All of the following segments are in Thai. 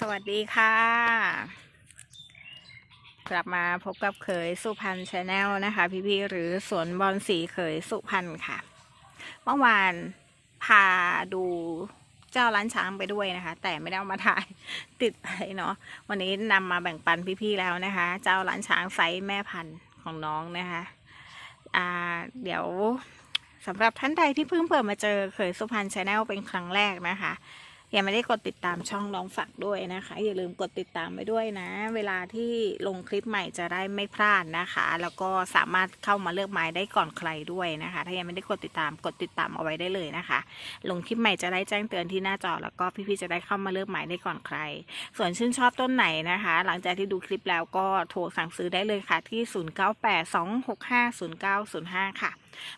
สวัสดีค่ะ กลับมาพบกับเขยสุพรรณชาแนลนะคะ พี่ๆหรือสวนบอลสีเขยสุพรรณค่ะ เมื่อวานพาดูเจ้าร้านช้างไปด้วยนะคะ แต่ไม่ได้เอามาถ่ายติดไปเนาะวันนี้นำมาแบ่งปันพี่ๆแล้วนะคะ เจ้าร้านช้างไซส์แม่พันธุ์ของน้องนะคะอ่าเดี๋ยวสำหรับท่านใดที่เพิ่งเปิดมาเจอเขยสุพรรณชาแนลเป็นครั้งแรกนะคะ ยังไม่ได้กดติดตามช่องน้องฝักด้วยนะคะ อย่าลืมกดติดตามไปด้วยนะ เวลาที่ลงคลิปใหม่จะได้ไม่พลาดนะคะ แล้วก็สามารถเข้ามาเลือกไม้ได้ก่อนใครด้วยนะคะ ถ้ายังไม่ได้กดติดตามกดติดตามเอาไว้ได้เลยนะคะ ลงคลิปใหม่จะได้แจ้งเตือนที่หน้าจอแล้วก็พี่ๆจะได้เข้ามาเลือกไม้ได้ก่อนใคร ส่วนชื่นชอบต้นไหนนะคะ หลังจากที่ดูคลิปแล้วก็โทรสั่งซื้อได้เลยค่ะที่ 0982650905 ค่ะ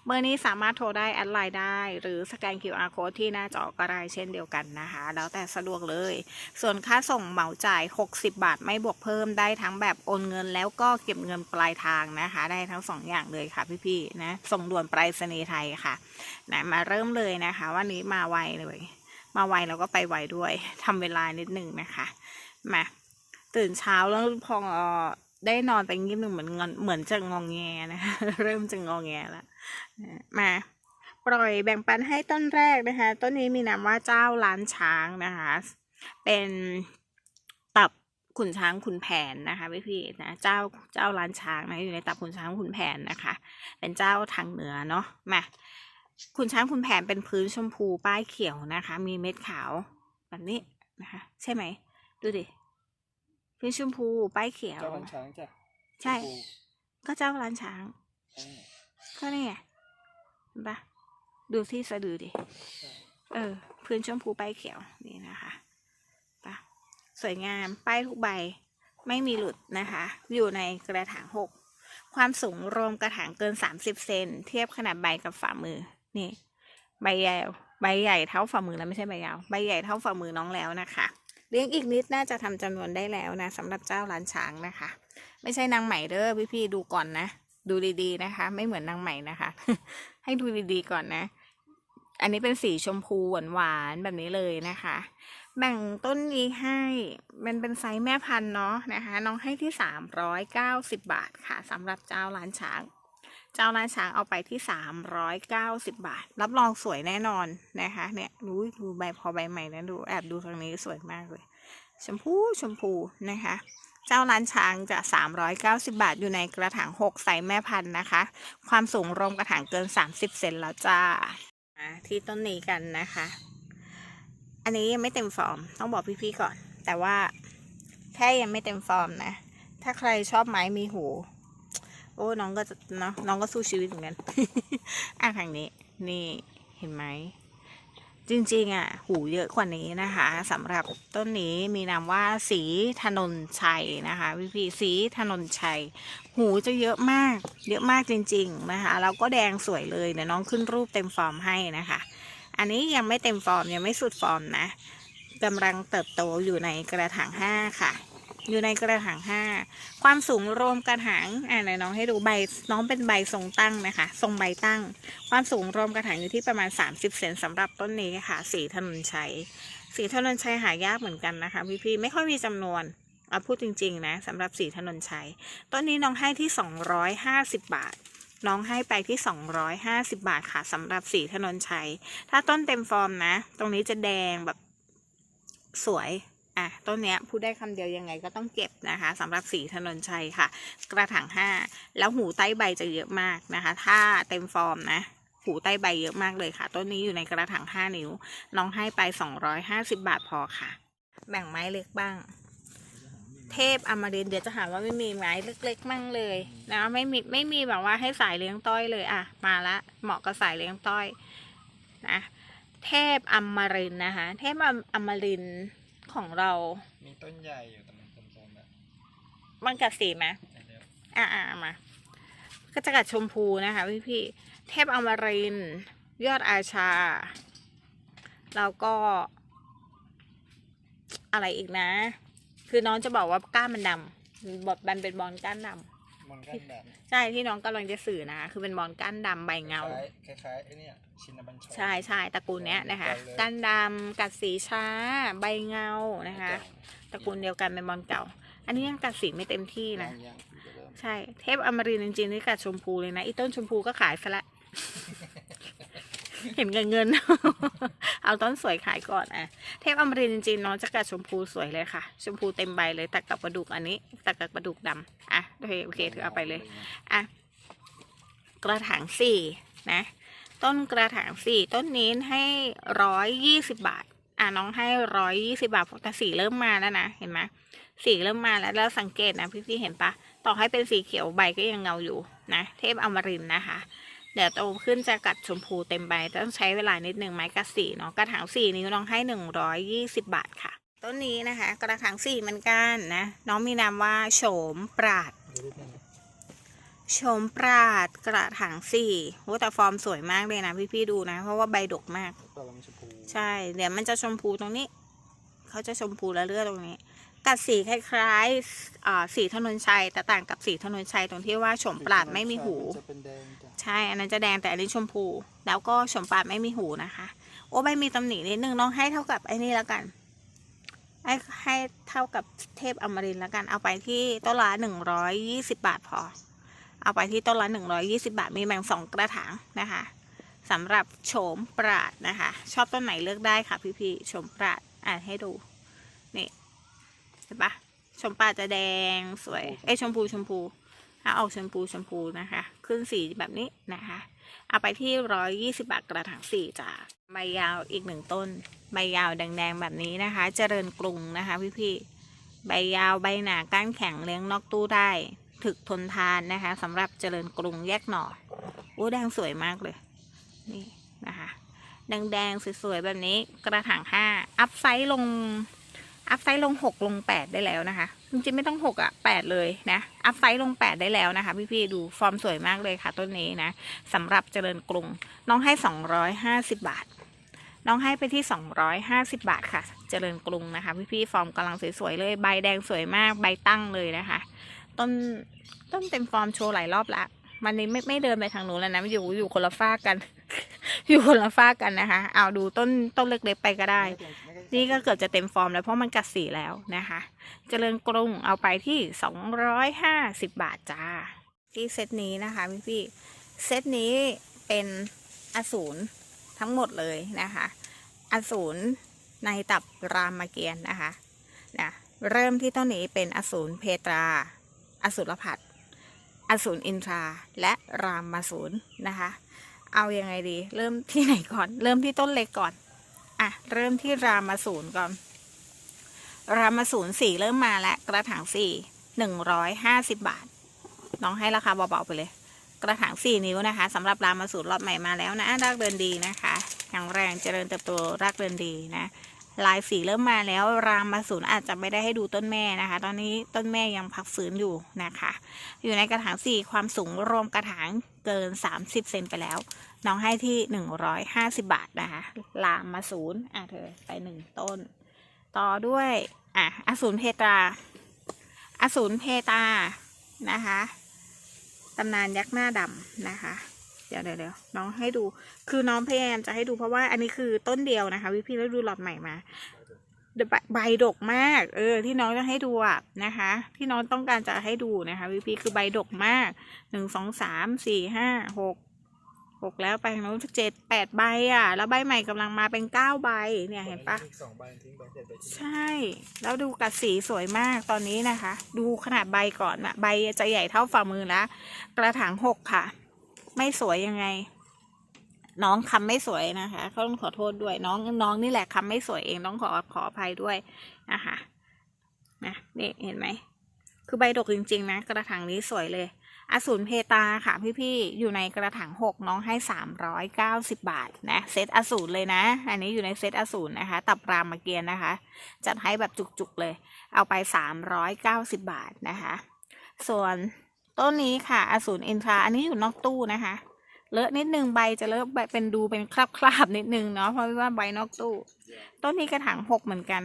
เบอร์นี้สามารถโทรได้แอดไลน์ได้ หรือสแกน QR code ที่หน้าจอก็ได้เช่นเดียวกันนะคะ แล้วแต่สะดวกเลย ส่วนค่าส่งเหมาจ่าย 60 บาทไม่บวกเพิ่มได้ทั้งแบบโอนเงิน แล้วก็เก็บเงินปลายทางนะคะ ได้ทั้งสองอย่างเลยค่ะพี่ๆนะส่งด่วนไปรษณีย์ไทยค่ะนะมาเริ่มเลยนะคะ วันนี้มาไวเลย มาไวแล้วก็ไปไวด้วยทำเวลานิดนึงนะคะมาตื่นเช้าแล้วพอ ได้นอนไปนิดหนึ่งเหมือนงอนเหมือนจะงองแงนะคะเริ่มจะงองแงแล้วมาปล่อยแบ่งปันให้ต้นแรกนะคะ ต้นนี้มีนามว่าเจ้าล้านช้างนะคะ เป็นตับขุนช้างขุนแผนนะคะพี่พี่ๆนะเจ้าเจ้าล้านช้างนะอยู่ในตับขุนช้างขุนแผนนะคะ เป็นเจ้าทางเหนือเนาะมาขุนช้างขุนแผนเป็นพื้นชมพูป้ายเขียวนะคะ มีเม็ดขาวแบบนี้นะคะ ใช่ไหมดูดิ พื้นชมพูป้ายเขียว เจ้าพันช้างจ้ะใช่ก็เจ้าล้านช้างใช่ก็นี่ไงเห็นปะดูที่สะดือดิเออ พื้นชมพูป้ายเขียวนี่นะคะปะสวยงามป้ายทุกใบ ไม่มีหลุดนะคะ อยู่ในกระถางหก ความสูงรวมกระถางเกินสามสิบเซนเทียบขนาดใบกับฝ่ามือ นี่ ใบใหญ่ ใบใหญ่เท่าฝ่ามือแล้วไม่ใช่ใบยาว ใบใหญ่เท่าฝ่ามือน้องแล้วนะคะ เลี้ยงอีกนิดน่าจะทำจำนวนได้แล้วนะสำหรับเจ้าล้านช้างนะคะ ไม่ใช่นางใหม่เด้อพี่ๆดูก่อนนะ ดูดีๆนะคะ ไม่เหมือนนางใหม่นะคะ ให้ดูดีๆก่อนนะ อันนี้เป็นสีชมพูหวานๆแบบนี้เลยนะคะ แบ่งต้นนี้ให้มันเป็นไซส์แม่พันธุ์เนาะนะคะ น้องให้ที่สามร้อยเก้าสิบบาทค่ะสำหรับเจ้าล้านช้าง เจ้าล้านช้างเอาไปที่สามร้อยเก้าสิบบาท รับรองสวยแน่นอนนะคะ เนี่ยดูดูใบพอใบใหม่นะดูแอบดูทางนี้สวยมากเลย ชมพูชมพูนะคะ เจ้าล้านช้างจะ 390 บาทอยู่ในกระถาง6ใส่แม่พันธุ์นะคะ ความสูงรวมกระถางเกิน 30 เซนแล้วจ้ามาที่ต้นนี้กันนะคะ อันนี้ยังไม่เต็มฟอร์มต้องบอกพี่ๆก่อน แต่ว่าแค่ยังไม่เต็มฟอร์มนะ ถ้าใครชอบไม้มีหู โอ้น้องก็จะเนาะน้องก็สู้ชีวิตเหมือนกันอะทางนี้ นี่เห็นไหม จริงๆอะ หูเยอะกว่านี้นะคะสำหรับต้นนี้มีนามว่าสีถนนชัยนะคะพี่พี่สีถนนชัย หูจะเยอะมาก เยอะมากจริง ๆ นะคะแล้วก็แดงสวยเลยเดี๋ยวน้องขึ้นรูปเต็มฟอร์มให้นะคะ อันนี้ยังไม่เต็มฟอร์มยังไม่สุดฟอร์มนะกำลังเติบโตอยู่ในกระถางห้าค่ะ อยู่ในกระถางห้าความสูงรวมกระถางอ่าไหนน้องให้ดูใบน้องเป็นใบทรงตั้งนะคะ ทรงใบตั้ง ความสูงรวมกระถางอยู่ที่ประมาณ 30 เซนสำหรับต้นนี้ค่ะ สีถนนชัย สีถนนชัยหายากเหมือนกันนะคะ พี่ๆไม่ค่อยมีจำนวนเอาพูดจริง ๆ นะสำหรับสีถนนชัยต้นนี้น้องให้ที่ 250 บาท น้องให้ไปที่ 250 บาทค่ะสำหรับสีถนนชัย ถ้าต้นเต็มฟอร์มนะ ตรงนี้จะแดงแบบสวย อะต้นเนี้ยพูดได้คำเดียวยังไงก็ต้องเก็บนะคะสำหรับสีถนนชัยค่ะ กระถางห้าแล้วหูใต้ใบจะเยอะมากนะคะ ถ้าเต็มฟอร์มนะหูใต้ใบเยอะมากเลยค่ะ ต้นนี้อยู่ในกระถางห้านิ้ว น้องให้ไปสองร้อยห้าสิบาทพอค่ะ แบ่งไม้เล็กบ้าง เทพอมรินเดี๋ยวจะหาว่าไม่มีไม้เล็กๆมั่งเลยนะไม่มีไม่มีแบบว่าให้สายเลี้ยงต้อยเลยอะมาละเหมาะกับสายเลี้ยงต้อยนะเทพอมรินนะคะ เทพอมริน ของเรา มีต้นใหญ่อยู่แต่มันโซมๆแล้วมันกัดสีไหมเดี๋ยวอะอะเอามา ก็จะกัดชมพูนะคะพี่พี่ๆเทพอมรินทร์ยอดอาชา แล้วก็ อะไรอีกนะ คือน้องจะบอกว่าก้านมันดำบทบันเป็นบอลก้านดมอนกันดใช่ที่น้องกำลังจะสื่อนะคะคือเป็นมอนก้านดำใบำเงา คล้ายๆคล้ายๆไอ้เนี่ย ชินบัญชรใช่ใช่ตระกูลเนี้ยนะคะเหมือนกันเลยก้านดำกัดสีช้า ใบเงานะคะ ตระกูลเดียวกันเป็นมอนเก่า อันนี้ยังกัดสีไม่เต็มที่นะยังยังจะเริ่มใช่ เทพอมรินทร์จริงๆนี่กัดชมพูเลยนะอีต้นชมพูก็ขายซะละเห็นเงินเงิน เอาต้นสวยขายก่อนอะ เทพอมรินทร์จริงๆน้องจะกัดชมพูสวยเลยค่ะ ชมพูเต็มใบเลยตัดกับกระดูกอันนี้ ตัดกับกระดูกดำอะโอเคโอเคถือเอาไปเลย อะ กระถางสี่นะ ต้นกระถางสี่ต้นนี้ให้ร้อยยี่สิบาท อะน้องให้ร้อยยี่สิบาทแต่สีเริ่มมาแล้วนะ เห็นไหมสีเริ่มมาแล้วแล้วสังเกตนะพี่พี่เห็นปะต่อให้เป็นสีเขียวใบก็ยังเงาอยู่นะ เทพอมรินนะคะ เดี๋ยวโตขึ้นจะกัดชมพูเต็มใบต้องใช้เวลานิดหนึ่งไม้กัดสีเนาะกระถางสี่นิ้วน้องให้หนึ่งร้อยยี่สิบาทค่ะ ต้นนี้นะคะ กระถางสี่เหมือนกันนะ น้องมีนามว่าโฉมปราด ชมปราดกระถางสี่โอ้แต่ฟอร์มสวยมากเลยนะพี่ๆดูนะ เพราะว่าใบดกมากก็ลองชมพูใช่ เดี๋ยวมันจะชมพูตรงนี้ เขาจะชมพูและเลือดตรงนี้กัดสีคล้ายๆอ่าสีถนนชัยแต่ต่างกับสีถนนชัยตรงที่ว่าชมปราดไม่มีหู จะเป็นแดงจ้ะใช่ อันนั้นจะแดงแต่อันนี้ชมพู แล้วก็ชมปราดไม่มีหูนะคะ โอ้ใบมีตำหนินิดนึงน้องให้เท่ากับไอ้นี่แล้วกันให้ให้เท่ากับเทพอมรินทร์แล้วกันเอาไปที่ต้นละหนึ่งร้อยยี่สิบาทพอ เอาไปที่ต้นละหนึ่งร้อยี่สิบาท มีแบ่งสองกระถางนะคะสำหรับโฉมปราดนะคะ ชอบต้นไหนเลือกได้ค่ะพี่ๆโฉมปราดอ่านให้ดู นี่เห็นปะโฉมปราดจะแดงสวย เอ้ยชมพูชมพูถ้าออกชมพูชมพูนะคะ ขึ้นสีแบบนี้นะคะ เอาไปที่ร้อยยี่สิบาทกระถางสี่จ้าใบยาวอีกหนึ่งต้น ใบยาวแดงๆแบบนี้นะคะ เจริญกรุงนะคะพี่ๆ ใบยาวใบหนาก้านแข็งเลี้ยงนอกตู้ได้ ถึกทนทานนะคะสำหรับเจริญกรุงแยกหน่อโอ้แดงสวยมากเลย นี่นะคะแดงๆสวยๆแบบนี้กระถางห้าอัพไซส์ลงอัพไซส์ลงหกลงแปดได้แล้วนะคะจริงๆไม่ต้องหกอะแปดเลยนะอัพไซส์ลงแปดได้แล้วนะคะ พี่ๆดูฟอร์มสวยมากเลยค่ะต้นนี้นะสำหรับเจริญกรุงน้องให้สองร้อยห้าสิบบาท น้องให้ไปที่สองร้อยห้าสิบาทค่ะ เจริญกรุงนะคะ พี่ๆฟอร์มกำลังสวยๆเลย ใบแดงสวยมากใบตั้งเลยนะคะ ต้นต้นเต็มฟอร์มโชว์หลายรอบละมันนี้ไม่ไม่เดินไปทางนู้นแล้วนะอยู่อยู่คนละฝ้ากัน อยู่คนละฝ้ากันนะคะเอาดูต้นต้นเล็กๆไปก็ได้ นี่ก็เกือบจะเต็มฟอร์มแล้วเพราะมันกัดสีแล้วนะคะเจริญกรุงเอาไปที่สองร้อยห้าสิบบาทจ้าที่เซตนี้นะคะพี่พี่เซตนี้เป็นอสูรทั้งหมดเลยนะคะอสูรในตับรามเกียรตินะคะนะเริ่มที่ต้นนี้เป็นอสูรเพตรา อสูรพัดอสูรอินทราและรามมาสูรนะคะ เอายังไงดี เริ่มที่ไหนก่อน เริ่มที่ต้นเล็กก่อน อะ เริ่มที่รามาสูรก่อน รามาสูรสี่เริ่มมาแล้วกระถางสี่หนึ่งร้อยห้าสิบบาท น้องให้ราคาเบาๆไปเลย กระถางสี่นิ้วนะคะสำหรับรามาสูรรอบใหม่มาแล้วนะรากเดินดีนะคะแข็งแรงเจริญเติบโตรากเดินดีนะ ลายสีเริ่มมาแล้วรามมาสูรอาจจะไม่ได้ให้ดูต้นแม่นะคะ ตอนนี้ต้นแม่ยังพักฟื้นอยู่นะคะ อยู่ในกระถางสี่ความสูงรวมกระถางเกิน 30 เซนไปแล้ว น้องให้ที่ 150 บาทนะคะ ลามมาศูนย์อะเธอไปหนึ่งต้น ต่อด้วยอะอสูรเพตราอสูรเพตานะคะตำนานยักษ์หน้าดำนะคะ เดี๋ยวเดี๋ยวเดี๋ยวน้องให้ดู คือน้องพยายามจะให้ดูเพราะว่าอันนี้คือต้นเดียวนะคะ วิพี่แล้วดูหลอดใหม่มาใบใบดกมาก เออ ที่น้องจะให้ดูอะนะคะ ที่น้องต้องการจะให้ดูนะคะวิพี่คือใบดกมากหนึ่งสองสามสี่ห้าหกหกแล้วไปทางโน้นเจ็ดแปดใบอะ แล้วใบใหม่กำลังมาเป็นเก้าใบเนี่ยเห็นปะอีกสองใบทิ้งใบเจ็ดใบทิ้งใช่ แล้วดูกัดสีสวยมากตอนนี้นะคะ ดูขนาดใบก่อนอะใบจะใหญ่เท่าฝ่ามือแล้วกระถางหกค่ะ ไม่สวยยังไง น้องคำไม่สวยนะคะเขาต้องขอโทษด้วย น้องน้องนี่แหละคำไม่สวยเองต้องขอขออภัยด้วยนะคะนะนี่เห็นไหมคือใบดกจริงๆนะกระถางนี้สวยเลยอสูรเพตาค่ะพี่ๆ อยู่ในกระถางหกน้องให้สามร้อยเก้าสิบบาทนะเซตอสูรเลยนะ อันนี้อยู่ในเซตอสูรนะคะ ตับรามเกียร์นะคะ จัดให้แบบจุกๆเลย เอาไปสามร้อยเก้าสิบบาทนะคะ ส่วน ต้นนี้ค่ะอสูรอินทราอันนี้อยู่นอกตู้นะคะ เลอะนิดนึงใบจะเลอะใบเป็นดูเป็นคราบๆนิดนึงเนาะเพราะว่าใบนอกตู้ ต้นนี้กระถางหกเหมือนกัน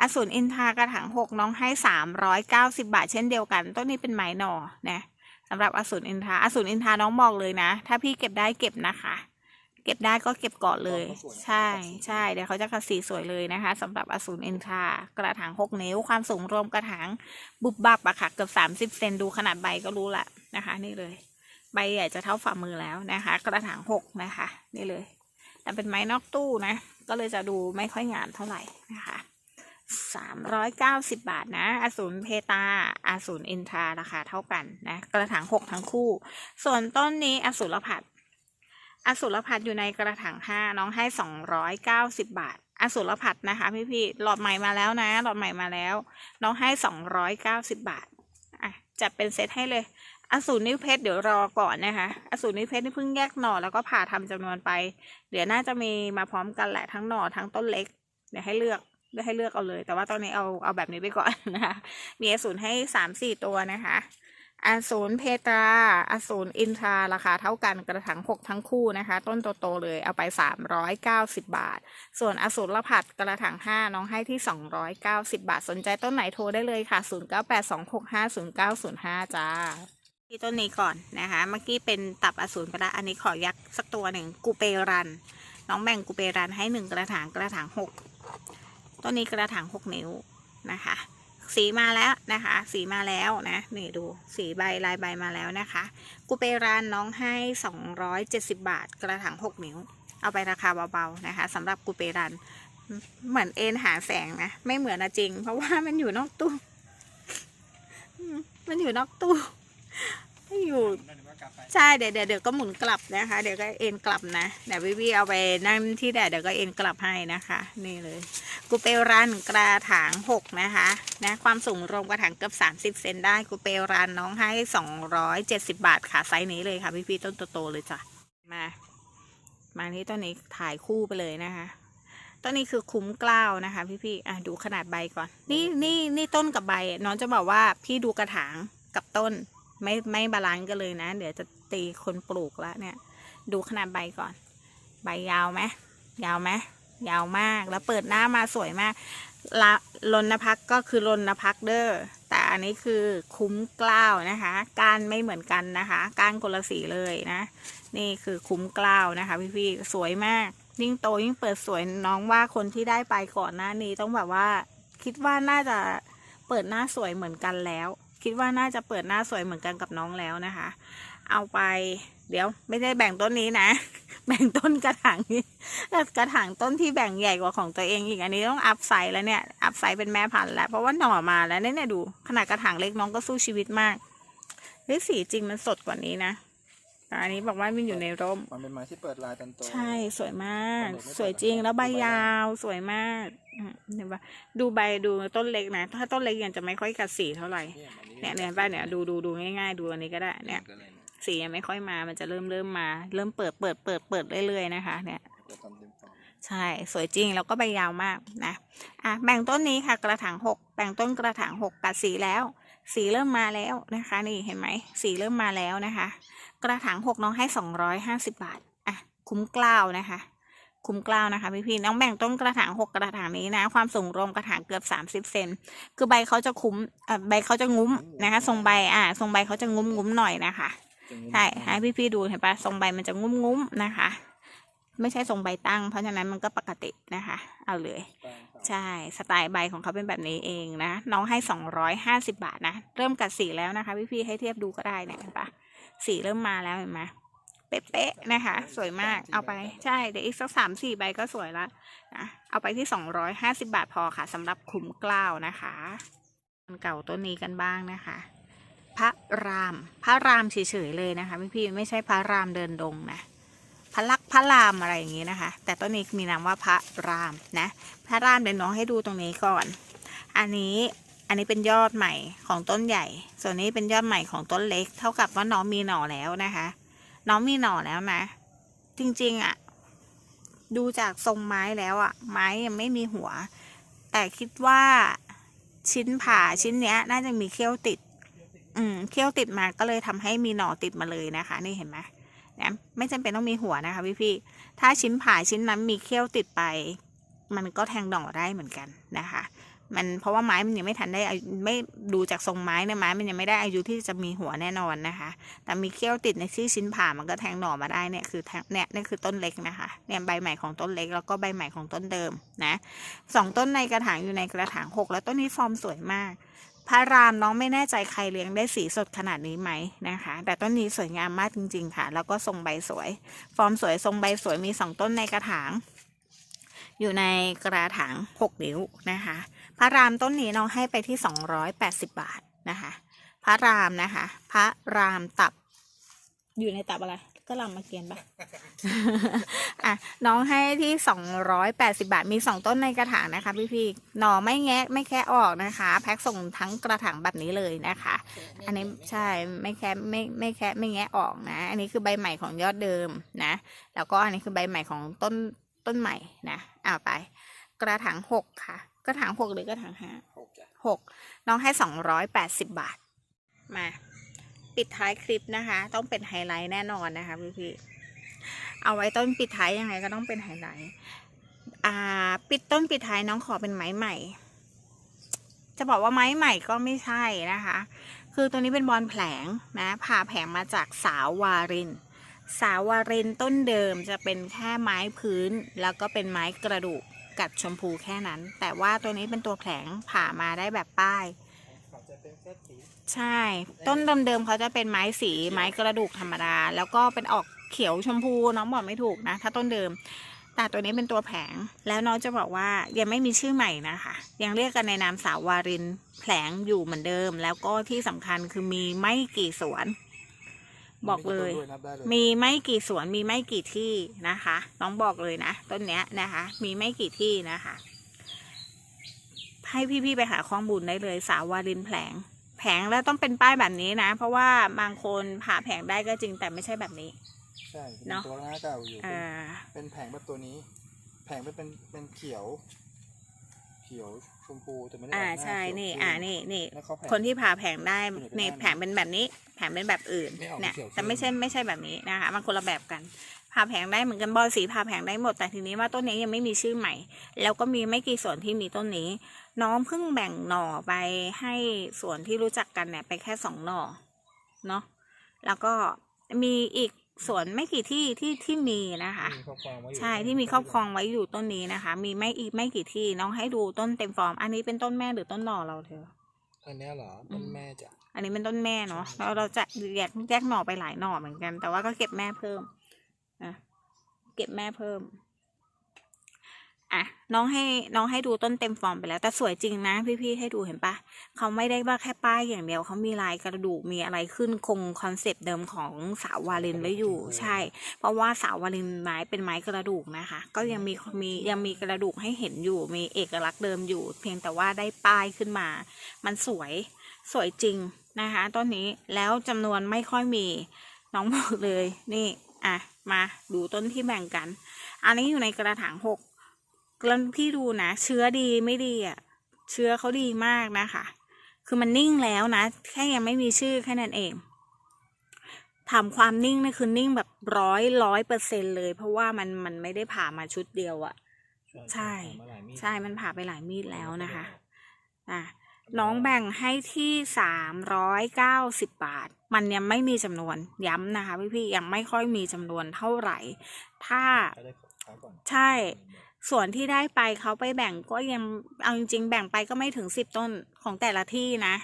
อสูรอินทากระถางหกน้องให้สามร้อยเก้าสิบาทเช่นเดียวกัน ต้นนี้เป็นไม้หน่อนะสำหรับอสูรอินทราอสูรอินทราน้องบอกเลยนะ ถ้าพี่เก็บได้เก็บนะคะ เก็บได้ก็เก็บก่อนเลย ใช่ใช่เดี๋ยวเขาจะกัดสีสวยเลยนะคะสำหรับอสูรอินทรากระถางหกนิ้วความสูงรวมกระถางบุบบับอะค่ะเกือบสามสิบเซนดูขนาดใบก็รู้ละนะคะ นี่เลย ใบใหญ่จะเท่าฝ่ามือแล้วนะคะ กระถางหกนะคะ นี่เลย แต่เป็นไม้นอกตู้นะ ก็เลยจะดูไม่ค่อยงามเท่าไหร่นะคะสามร้อยเก้าสิบบาทนะอสูรเพตาอสูรอินทราราคาเท่ากันนะ กระถางหกทั้งคู่ ส่วนต้นนี้อสูรผัด อสูรผัดอยู่ในกระถางห้าน้องให้สองร้อยเก้าสิบบาทอสูรผัดนะคะพี่พี่ๆหลอดใหม่มาแล้วนะ หลอดใหม่มาแล้ว น้องให้สองร้อยเก้าสิบบาทอะจัดเป็นเซตให้เลยอสูรนิ้วเพชรเดี๋ยวรอก่อนนะคะอสูรนิ้วเพชรนี่เพิ่งแยกหน่อแล้วก็ผ่าทำจำนวนไป เดี๋ยวน่าจะมีมาพร้อมกันแหละทั้งหน่อทั้งต้นเล็ก เดี๋ยวให้เลือกเลือกให้เลือกเอาเลย แต่ว่าตอนนี้เอาเอาแบบนี้ไปก่อนนะคะมีอสูรให้สามสี่ตัวนะคะ อสูรเพตราอสูรอินทราราคาเท่ากันกระถางหกทั้งคู่นะคะ ต้นโตๆเลยเอาไปสามร้อยเก้าสิบบาท ส่วนอสูรละผัดกระถางห้าน้องให้ที่สองร้อยเก้าสิบาท สนใจต้นไหนโทรได้เลยค่ะศูนย์เก้าแปดสองหกห้าศูนย์เก้าศูนย์ห้าจ้า ที่ต้นนี้ก่อนนะคะ เมื่อกี้เป็นตับอสูรไปละอันนี้ขอยักสักตัวหนึ่งกูเปรัน น้องแบ่งกูเปรันให้หนึ่งกระถางกระถางหกต้นนี้กระถางหกนิ้วนะคะ สีมาแล้วนะคะ สีมาแล้วนะนี่ดูสีใบลายใบมาแล้วนะคะ กูเปรันน้องให้สองร้อยเจ็ดสิบาท กระถางหกนิ้ว เอาไปราคาเบาๆนะคะสำหรับกูเปรันเหมือนเอ็นหาแสงนะ ไม่เหมือนนะจริง เพราะว่ามันอยู่นอกตู้ มันอยู่นอกตู้ไม่อยู่ ใช่เดี๋ยวเดี๋ยวเดี๋ยวก็หมุนกลับนะคะ เดี๋ยวก็เอ็นกลับนะเดี๋ยววิวีเอาไปนั่งที่แดดเดี๋ยวก็เอ็นกลับให้นะคะ นี่เลย กูเปรันกระถางหกนะคะนะความสูงรวมกระถางเกือบสามสิบเซนได้กูเปรันน้องให้สองร้อยเจ็ดสิบาทค่ะไซส์นี้เลยค่ะ พี่พี่ๆต้นโตๆเลยจ้ะมา มาที่ต้นนี้ถ่ายคู่ไปเลยนะคะต้นนี้คือคุ้มกล้าวนะคะ พี่ๆอะดูขนาดใบก่อน นี่นี่นี่ต้นกับใบน้องจะบอกว่าพี่ดูกระถางกับต้น ไม่ไม่บาลานซ์กันเลยนะ เดี๋ยวจะตีคนปลูกแล้วเนี่ย ดูขนาดใบก่อน ใบยาวไหมยาวไหมยาวมากแล้วเปิดหน้ามาสวยมากละลนพักก็คือลนพักเด้อแต่อันนี้คือคุ้มกล้าวนะคะก้านไม่เหมือนกันนะคะก้านคนละสีเลยนะ นี่คือคุ้มกล้าวนะคะ พี่ๆสวยมาก ยิ่งโตยิ่งเปิดสวยน้องว่าคนที่ได้ไปก่อนหน้านี้ต้องแบบว่า คิดว่าน่าจะเปิดหน้าสวยเหมือนกันแล้ว คิดว่าน่าจะเปิดหน้าสวยเหมือนกันกับน้องแล้วนะคะ เอาไป เดี๋ยวไม่ได้แบ่งต้นนี้นะ แบ่งต้นกระถางนี่กระถางต้นที่แบ่งใหญ่กว่าของตัวเองอีกอันนี้ต้องอัพไซส์แล้วเนี่ย อัพไซส์เป็นแม่พันธุ์แล้ว เพราะว่าหน่อมาแล้วเนี่ยดู ขนาดกระถางเล็กน้องก็สู้ชีวิตมากเฮ้ยสีจริงมันสดกว่านี้นะ อันนี้บอกว่ามันอยู่ในร่ม มันเป็นไม้ที่เปิดลายตอนโต ใช่สวยมากตอนเด็กไม่สวยจริงเปิดแล้วใบดูใบยาวสวยมากอืมเห็นปะดูใบดูต้นเล็กนะ ถ้าต้นเล็กยังจะไม่ค่อยกัดสีเท่าไหร่เนี่ยอันนี้เนี่ยเนี่ยป้าเนี่ยดูดูดูง่ายๆ ดูอันนี้ก็ได้เนี่ยก็เลยสียังไม่ค่อยมามันจะเริ่มเริ่มมา เริ่มเปิดเปิดเปิดเปิดเรื่อยๆนะคะ เนี่ยเปิดตอนเต็มฟอร์มใช่สวยจริงแล้วก็ใบยาวมากนะอะแบ่งต้นนี้ค่ะ กระถางหกแบ่งต้นกระถางหกกัดสีแล้ว สีเริ่มมาแล้วนะคะ นี่เห็นไหมสีเริ่มมาแล้วนะคะ กระถางหกน้องให้สองร้อยห้าสิบาท อะ คุ้มกล้าวนะคะ คุ้มกล้าวนะคะพี่พี่ๆน้องแบ่งต้นกระถางหกกระถางนี้นะ ความสูงรวมกระถางเกือบสามสิบเซน คือใบเขาจะคุ้มเอ่อใบเขาจะงุ้มนะคะ ทรงใบ อะ ทรงใบเขาจะงุ้มงุ้มๆหน่อยนะคะ ใช่ ให้พี่ๆดูเห็นปะทรงใบมันจะงุ้มงุ้มๆนะคะ ไม่ใช่ทรงใบตั้ง เพราะฉะนั้นมันก็ปกตินะคะ เอาเลย ใช่ สไตล์ใบของเขาเป็นแบบนี้เองนะ น้องให้สองร้อยห้าสิบาทนะ เริ่มกัดสีแล้วนะคะ พี่ๆให้เทียบดูก็ได้เนี่ยเห็นปะ สีเริ่มมาแล้วเห็นไหมเป๊ะๆนะคะ สวยมากเอาไปใช่เดี๋ยวอีกสักสามสี่ใบก็สวยละนะเอาไปที่สองร้อยห้าสิบาทพอค่ะสำหรับขุมกล้าวนะคะต้นเก่าต้นนี้กันบ้างนะคะ พระราม พระรามเฉยๆเลยนะคะพี่ๆไม่ใช่พระรามเดินดงนะพระลักษมณ์พระรามอะไรอย่างนี้นะคะ แต่ต้นนี้มีนามว่าพระรามนะ พระรามเดี๋ยวน้องให้ดูตรงนี้ก่อน อันนี้ อันนี้เป็นยอดใหม่ของต้นใหญ่ ส่วนนี้เป็นยอดใหม่ของต้นเล็ก เท่ากับว่าน้องมีหน่อแล้วนะคะ น้องมีหน่อแล้วนะ จริงๆอะ่ะ ดูจากทรงไม้แล้วอะ่ะ ไม้ยังไม่มีหัว แต่คิดว่าชิ้นผ่าชิ้นเนี้ย น่าจะมีเขี้ยวติด อืม เขี้ยวติดมาก็เลยทำให้มีหน่อติดมาเลยนะคะ นี่เห็นไหมนะไม่จำเป็นต้องมีหัวนะคะพี่พี่ๆถ้าชิ้นผ่าชิ้นนั้นมีเขี้ยวติดไป มันก็แทงหน่อได้เหมือนกันนะคะ มันเพราะว่าไม้มันยังไม่ทันได้ไม่ดูจากทรงไม้เนี่ยไม้มันยังไม่ได้อายุที่จะมีหัวแน่นอนนะคะ แต่มีเขี้ยวติดในที่ชิ้นผ่ามันก็แทงหน่อมาได้เนี่ยคือแทงเนี่ยนี่คือต้นเล็กนะคะเนี่ยใบใหม่ของต้นเล็กแล้วก็ใบใหม่ของต้นเดิมนะสองต้นในกระถางอยู่ในกระถางหกแล้วต้นนี้ฟอร์มสวยมากพระรามน้องไม่แน่ใจใครเลี้ยงได้สีสดขนาดนี้ไหมนะคะ แต่ต้นนี้สวยงามมากจริง ๆ ค่ะ แล้วก็ทรงใบสวย ฟอร์มสวยทรงใบสวยมีสองต้นในกระถาง อยู่ในกระถางหกนิ้วนะคะ พระรามต้นนี้น้องให้ไปที่สองร้อยแปดสิบบาทนะคะ พระรามนะคะ พระรามตับ อยู่ในตับอะไร ก็รามมาเกียนปะอะน้องให้ที่สองร้อยแปดสิบาท มีสองต้นในกระถางนะคะพี่พี่ๆหน่อไม่แงะไม่แค่ออกนะคะ แพ็คส่งทั้งกระถางแบบนี้เลยนะคะ อันนี้ใช่ไม่แค่ไม่ไม่แค่ไม่แงะออกนะ อันนี้คือใบใหม่ของยอดเดิมนะ แล้วก็อันนี้คือใบใหม่ของต้น ต้นใหม่นะเอาไป กระถางหกค่ะ กระถางหกหรือกระถางห้าหกจ้ะหกน้องให้สองร้อยแปดสิบบาท มา ปิดท้ายคลิปนะคะ ต้องเป็นไฮไลท์แน่นอนนะคะพี่พี่ๆเอาไว้ต้นปิดท้ายยังไงก็ต้องเป็นไฮไลท์อ่า ปิดต้นปิดท้ายน้องขอเป็นไม้ใหม่ จะบอกว่าไม้ใหม่ก็ไม่ใช่นะคะ คือตัวนี้เป็นบอลแผลงนะผ่าแผงมาจากสาววาริน สาววารินต้นเดิมจะเป็นแค่ไม้พื้น แล้วก็เป็นไม้กระดูกกัดชมพูแค่นั้น แต่ว่าตัวนี้เป็นตัวแผลงผ่ามาได้แบบป้าย ใช่ ต้นเดิมๆเขาจะเป็นไม้สีไม้กระดูกธรรมดา แล้วก็เป็นออกเขียวชมพูน้องบอกไม่ถูกนะ ถ้าต้นเดิม แต่ตัวนี้เป็นตัวแผงแล้วน้องจะบอกว่ายังไม่มีชื่อใหม่นะคะ ยังเรียกกันในนามสาววารินแผลงอยู่เหมือนเดิม แล้วก็ที่สำคัญคือมีไม่กี่สวน บอกเลยมีตัวด้วยนับได้เลย มีไม่กี่สวนมีไม่กี่ที่นะคะ น้องบอกเลยนะต้นเนี้ยนะคะ มีไม่กี่ที่นะคะ ให้พี่ๆไปหาข้อมูลได้เลย สาววารินแผลง แผงแล้วต้องเป็นป้ายแบบนี้นะ เพราะว่าบางคนผ่าแผงได้ก็จริงแต่ไม่ใช่แบบนี้ ใช่เป็นเนอะตัวหน้าเก่าอยู่เป็นอ่าเป็นแผงแบบตัวนี้ แผงเป็นเป็นเป็นเขียว เขียวชมพูแต่ไม่ได้อ่าออกหน้าใช่เขียวนี่เข้มอ่านี่นี่แล้วเขาแผงคนที่ผ่าแผงได้ส่วนใหญ่เป็นเนี่ยหน้าแผงเป็นแบบนี้ แผงเป็นแบบอื่นไม่ออกเนี่ยเขียวๆแต่ไม่ใช่ไม่ใช่แบบนี้นะคะมันคนละแบบกันผ่าแผงได้เหมือนกันบอลสีผ่าแผงได้หมดแต่ทีนี้ว่าต้นนี้ยังไม่มีชื่อใหม่ แล้วก็มีไม่กี่ส่วนที่มีต้นนี้ น้องเพิ่งแบ่งหน่อไปให้ส่วนที่รู้จักกันเนี่ยไปแค่สองหน่อเนาะแล้วก็มีอีก ส่วนไม่กี่ที่ที่ที่มีนะคะมีครอบครองไว้อยู่ใช่ที่มีครอบครองไว้อยู่ต้นนี้นะคะ มีไม่อีกไม่กี่ที่น้องให้ดูต้นเต็มฟอร์ม อันนี้เป็นต้นแม่หรือต้นหน่อเราเธออันเนี้ยเหรออืต้นมแม่จ้ะอันนี้เป็นต้นแม่เนาะแล้วเราจะแยกแยกหน่อไปหลายหน่อเหมือนกัน แต่ว่าก็เก็บแม่เพิ่มนะเก็บแม่เพิ่ม อะน้องให้น้องให้ดูต้นเต็มฟอร์มไปแล้ว แต่สวยจริงนะ พี่ๆให้ดูเห็นปะเขาไม่ได้ว่าแค่ป้ายอย่างเดียวเขามีลายกระดูกมีอะไรขึ้นคงคอนเซปต์เดิมของสาววาเลนไว้อยู่ใช่ เพราะว่าสาววาเลนไม้เป็นไม้กระดูกนะคะ ก็ยังมีมียังมีกระดูกให้เห็นอยู่ มีเอกลักษณ์เดิมอยู่ เพียงแต่ว่าได้ป้ายขึ้นมา มันสวยสวยจริงนะคะต้นนี้แล้วจำนวนไม่ค่อยมีน้องบอกเลยนี่อะมาดูต้นที่แบ่งกัน อันนี้อยู่ในกระถางหก แล้วพี่ดูนะ เชื้อดีไม่ดีอะ เชื้อเขาดีมากนะคะ คือมันนิ่งแล้วนะ แค่ยังไม่มีชื่อแค่นั้นเองถามความนิ่งนี่คือนิ่งแบบร้อยร้อยเปอร์เซ็นเลย เพราะว่ามันมันไม่ได้ผ่ามาชุดเดียวอะใช่มาหลายมีดใช่มันผ่าไปหลายมีดแล้วนะคะอะน้องแบ่งให้ที่สามร้อยเก้าสิบบาท มันยังไม่มีจำนวนย้ำนะคะพี่ๆยังไม่ค่อยมีจำนวนเท่าไหร่ ถ้าก็ได้ขายก่อนใช่ ส่วนที่ได้ไปเขาไปแบ่งก็ยังเอาจริงๆแบ่งไปก็ไม่ถึงสิบต้นของแต่ละที่นะ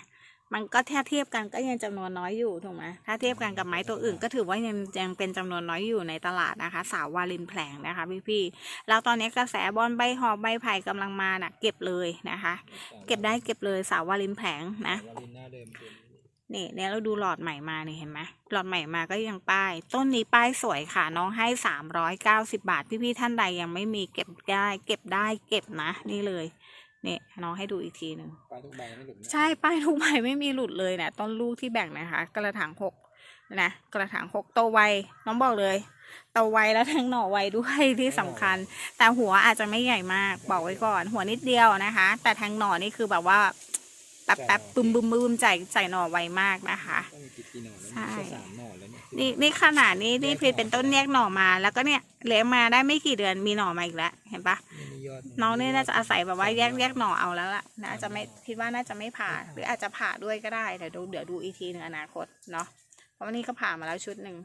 มันก็ถ้าเทียบกันก็ยังจำนวนน้อยอยู่ถูกไหมถ้าเทียบกันกับไม้ตัวอื่น ก็ถือว่ายังยังเป็นจำนวนน้อยอยู่ในตลาดนะคะ สาววาลินแผลงนะคะพี่ๆแล้วตอนนี้กระแสบอลใบหอบใบไผ่กำลังมาน่ะ เก็บเลยนะคะ เก็บได้เก็บเลยสาววาลินแผลงนะวาลิ นหน้าเดิมเป็นนี่เนี่ยเราดูหลอดใหม่มานี่เห็นไหมหลอดใหม่มาก็ยังป้าย ต้นนี้ป้ายสวยค่ะน้องให้สามร้อยเก้าสิบาท พี่ๆท่านใดยังไม่มีเก็บได้ เก็บได้เก็บนะ นี่เลยเนี่ยน้องให้ดูอีกทีหนึ่งปลายทุกใบไม่หลุดนะใช่ป้ายทุกใบไม่มีหลุดเลยนะต้นลูกที่แบ่งนะคะ กระถางหกนะกระถางหกโตไวน้องบอกเลยโตไวแล้วแทงหน่อไวด้วยที่สำคัญ แต่หัวอาจจะไม่ใหญ่มากบอกไว้ก่อน หัวนิดเดียวนะคะ แต่แทงหน่อนี่คือแบบว่า แป๊บแป๊บบึมบึมบึมใจใจหน่อไวมากนะคะก็มีกี่กี่หน่อแล้วใช่ เนี่ยแค่สามหน่อแล้วเนี่ยนี่นี่ขนาดนี้นี่แยกหน่อพีเป็นต้นแยกหน่อมา แล้วก็เนี่ยเลี้ยงมาได้ไม่กี่เดือนมีหน่อมาอีกแล้วเห็นปะไม่มียอดน้องนี่น่าจะอาศัยแบบว่าแยกสมหแยน่กหน่อเอาแล้วล่ะน่าจะไม่คิดว่าน่าจะไม่ผ่าหรืออาจจะผ่าด้วยก็ได้เดี๋ยวดูเดี๋ยวดูอีกทีหนึ่งอนาคตเนาะเพราะว่านี่ก็ผ่ามาแล้วชุดหนึ่ง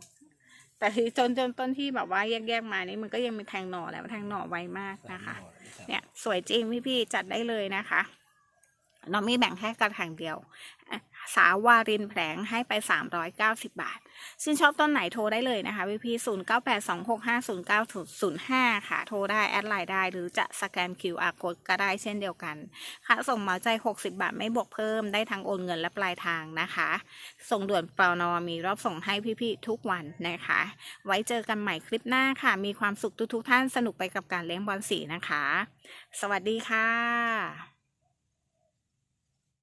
แต่ที่จนจนต้นที่แบบว่าแยกแยกๆมานี่มันก็ยังมีแทงหน่อแหละแทงหน่อไวมากสามนะคะ หอแล้วสามเนี่ยสวยจริงพี่พี่ๆจัดได้เลยนะคะ น้องมีแบ่งแค่กระถางเดียว สาวารินแผลงให้ไป 390 บาทซึ่งชอบต้นไหนโทรได้เลยนะคะพี่พี่ศูนย์เก้าแปดสองหกห้าศูนย์เก้าศูนย์ห้าค่ะ โทรได้ แอดไลน์ได้ หรือจะสแกน QR code ก็ได้เช่นเดียวกัน ค่าส่งเหมาใจ 60 บาทไม่บวกเพิ่มได้ทั้งโอนเงินและปลายทางนะคะ ส่งด่วนเปล่านอมีรอบส่งให้พี่ๆทุกวันนะคะ ไว้เจอกันใหม่คลิปหน้าค่ะ มีความสุขทุกๆท่านสนุกไปกับการเลี้ยงบอลสีนะคะ สวัสดีค่ะ